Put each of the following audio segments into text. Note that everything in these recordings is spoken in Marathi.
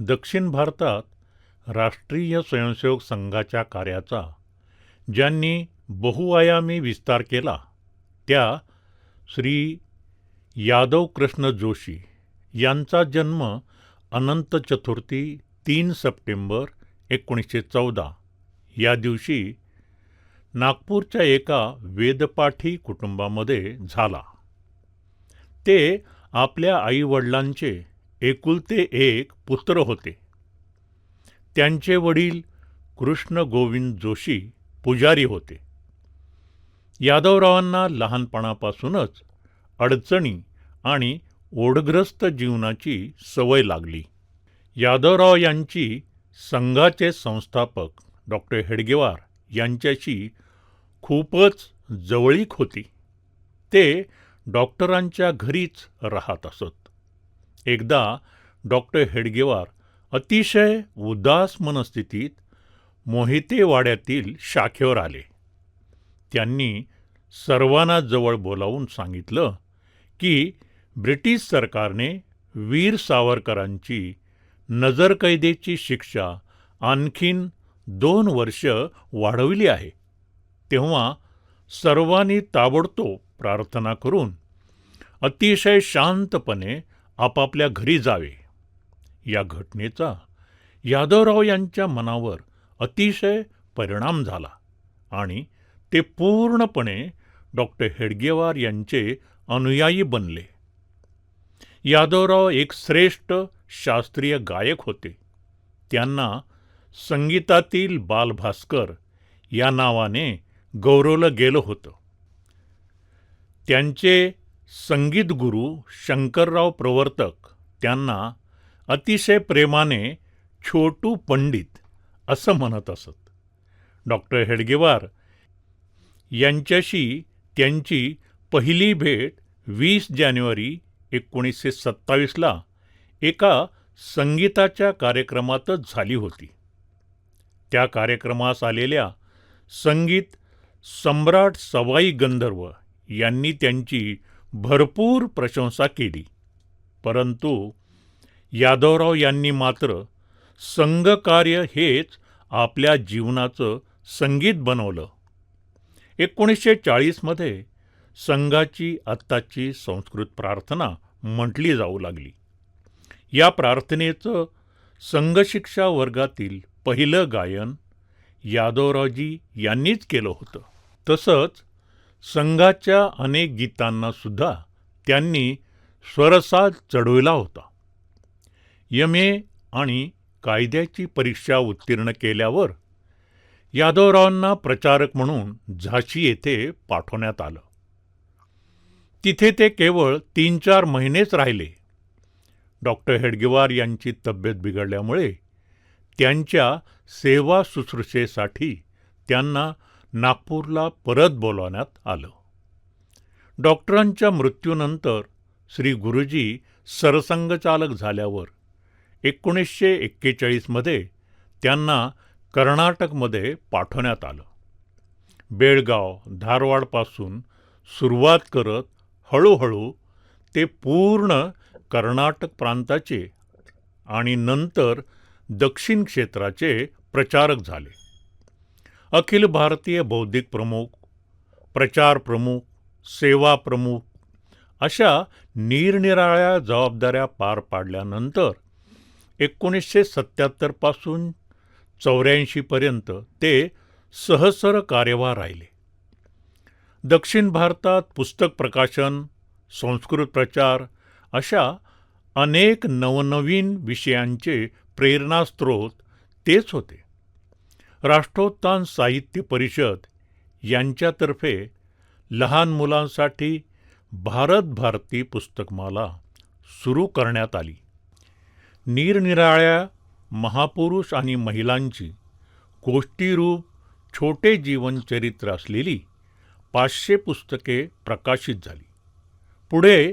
दक्षिण भारतात राष्ट्रीय स्वयंसेवक संघाच्या कार्याचा ज्यांनी बहुआयामी विस्तार केला त्या श्री यादव कृष्ण जोशी यांचा जन्म अनंत चतुर्थी तीन सप्टेंबर एकोणीसशे चौदा या दिवशी नागपूरच्या एका वेदपाठी कुटुंबामध्ये झाला. ते आपल्या आईवडिलांचे एकुलते एक पुत्र होते. त्यांचे वडील कृष्ण गोविंद जोशी पुजारी होते. यादवरावांना लहानपणापासूनच अडचणी आणि ओढग्रस्त जीवनाची सवय लागली. यादवराव यांची संघाचे संस्थापक डॉक्टर हेडगेवार यांच्याशी खूपच जवळीक होती. ते डॉक्टरांच्या घरीच राहत असत. एकदा डॉक्टर हेडगेवार अतिशय उदास मनस्थितीत मोहितेवाड्यातील शाखेवर आले. त्यांनी सर्वांना जवळ बोलावून सांगितलं की ब्रिटिश सरकारने वीर सावरकरांची नजरकैदेची शिक्षा आणखीन दोन वर्ष वाढवली आहे. तेव्हा सर्वांनी ताबडतोब प्रार्थना करून अतिशय शांतपणे आपापल्या घरी जावे. या घटनेचा यादवराव यांच्या मनावर अतिशय परिणाम झाला आणि ते पूर्णपणे डॉक्टर हेडगेवार यांचे अनुयायी बनले. यादवराव एक श्रेष्ठ शास्त्रीय गायक होते. त्यांना संगीतातील बालभास्कर या नावाने गौरवलं गेलं होतं. त्यांचे संगीत गुरु शंकरराव प्रवर्तक त्यांना अतिशय प्रेमाने छोटू पंडित असं म्हणत असत. डॉक्टर हेडगेवार यांच्याशी त्यांची पहिली भेट वीस जानेवारी एकोणीसशे सत्तावीसला एका संगीताच्या कार्यक्रमातच झाली होती. त्या कार्यक्रमास आलेल्या संगीत सम्राट सवाई गंधर्व यांनी त्यांची भरपूर प्रशंसा केली. परंतु यादवराव यांनी मात्र संघकार्य हेच आपल्या जीवनाचं संगीत बनवलं. एकोणीसशे चाळीसमध्ये संघाची आत्ताची संस्कृत प्रार्थना म्हटली जाऊ लागली. या प्रार्थनेचं संघशिक्षा वर्गातील पहिलं गायन यादवरावजी यांनीच केलं होतं. तसंच संघाच्या अनेक गीतांना सुद्धा त्यांनी स्वरसाज चढविला होता. यम ए आणि कायद्याची परीक्षा उत्तीर्ण केल्यावर यादवरावांना प्रचारक म्हणून झाशी येथे पाठवण्यात आलं. तिथे ते केवळ तीन चार महिनेच राहिले. डॉक्टर हेडगेवार यांची तब्येत बिघडल्यामुळे त्यांच्या सेवा शुश्रूषेसाठी त्यांना नागपूरला परत बोलावण्यात आलं. डॉक्टरांच्या मृत्यूनंतर श्री गुरुजी सरसंघचालक झाल्यावर एकोणीसशे एक्केचाळीसमध्ये त्यांना कर्नाटकमध्ये पाठवण्यात आलं. बेळगाव धारवाडपासून सुरुवात करत हळूहळू ते पूर्ण कर्नाटक प्रांताचे आणि नंतर दक्षिण क्षेत्राचे प्रचारक झाले. अखिल भारतीय बौद्धिक प्रमुख प्रचार प्रमुख सेवा प्रमुख अशा निरनिराळ्या जबाबदाऱ्या पार पाडल्यानंतर एकोणीसशे सत्याहत्तरपासून चौऱ्याऐंशीपर्यंत ते सहसर कार्यवाह राहिले. दक्षिण भारतात पुस्तक प्रकाशन संस्कृत प्रचार अशा अनेक नवनवीन विषयांचे प्रेरणास्त्रोत तेच होते. राष्ट्रोत्थान साहित्य परिषद यांच्यातर्फे लहान मुलांसाठी भारत भारती पुस्तकमाला सुरू करण्यात आली. निरनिराळ्या महापुरुष आणि महिलांची गोष्टीरूप छोटे जीवनचरित्र असलेली पाचशे पुस्तके प्रकाशित झाली. पुढे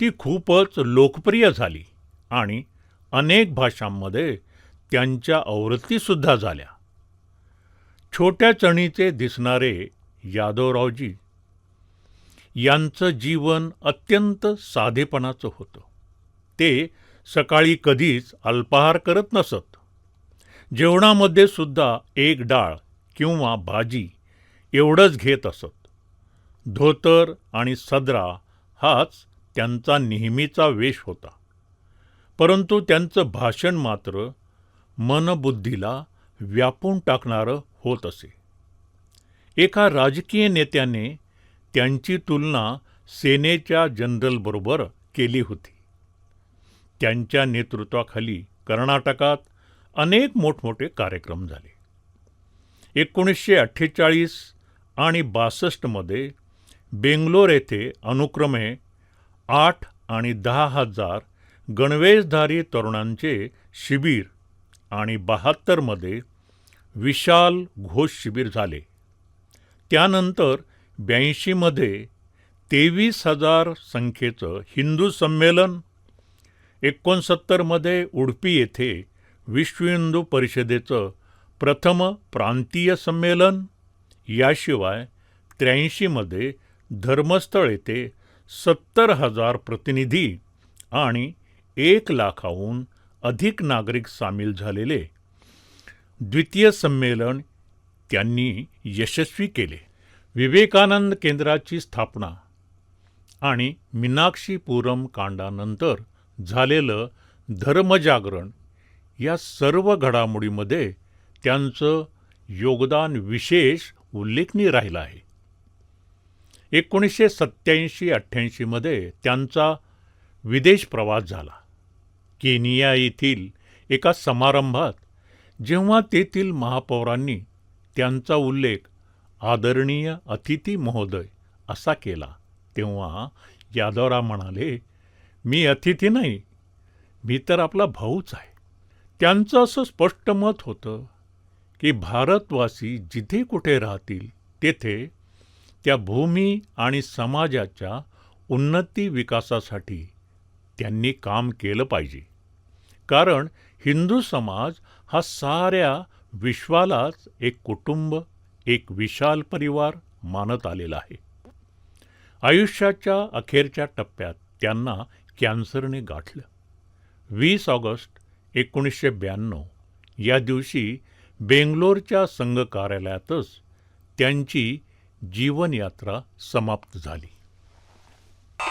ती खूपच लोकप्रिय झाली आणि अनेक भाषांमध्ये त्यांच्या आवृत्तीसुद्धा झाल्या. छोट्या चणीचे दिसणारे यादवरावजी यांचं जीवन अत्यंत साधेपणाचं होतं. ते सकाळी कधीच अल्पाहार करत नसत. जेवणामध्ये सुद्धा एक डाळ किंवा भाजी एवढंच घेत असत. धोतर आणि सदरा हाच त्यांचा नेहमीचा वेश होता. परंतु त्यांचं भाषण मात्र मनबुद्धीला व्यापून टाकणारं होत असे. एका राजकीय नेत्याने त्यांची तुलना सेनेच्या जनरलबरोबर केली होती. त्यांच्या नेतृत्वाखाली कर्नाटकात अनेक मोठमोठे कार्यक्रम झाले. एकोणीसशे अठ्ठेचाळीस आणि बासष्टमध्ये बेंगलोर येथे अनुक्रमे आठ आणि दहा हजार गणवेशधारी तरुणांचे शिबिर आणि बहात्तरमध्ये विशाल घोष शिबिर झाले. त्यानंतर ब्याऐंशीमध्ये तेवीस हजार संख्येचं हिंदू संमेलन एकोणसत्तरमध्ये उडपी येथे विश्व हिंदू परिषदेचं प्रथम प्रांतीय संमेलन याशिवाय त्र्याऐंशीमध्ये धर्मस्थळ येथे सत्तर हजार प्रतिनिधी आणि एक लाखाहून अधिक नागरिक सामील झालेले द्वितीय संमेलन त्यांनी यशस्वी केले. विवेकानंद केंद्राची स्थापना आणि मीनाक्षीपुरम कांडानंतर झालेलं धर्मजागरण या सर्व घडामोडीमध्ये त्यांचं योगदान विशेष उल्लेखनीय राहिलं आहे. एकोणीसशे सत्याऐंशी अठ्ठ्याऐंशीमध्ये त्यांचा विदेश प्रवास झाला. केनिया येथील एका समारंभात जेव्हा तेथील महापौरांनी त्यांचा उल्लेख आदरणीय अतिथी महोदय असा केला तेव्हा यादवराव म्हणाले मी अतिथी नाही मी तर आपला भाऊच आहे. त्यांचं असं स्पष्ट मत होतं की भारतवासी जिथे कुठे राहतील तेथे त्या भूमी आणि समाजाच्या उन्नती विकासासाठी त्यांनी काम केलं पाहिजे. कारण हिंदू समाज हा साऱ्या विश्वालाच एक कुटुंब एक विशाल परिवार मानत आलेला आहे. आयुष्याच्या अखेरच्या टप्प्यात त्यांना कॅन्सरने गाठलं. वीस ऑगस्ट एकोणीसशे ब्याण्णव या दिवशी बेंगलोरच्या संघ कार्यालयातच त्यांची जीवनयात्रा समाप्त झाली.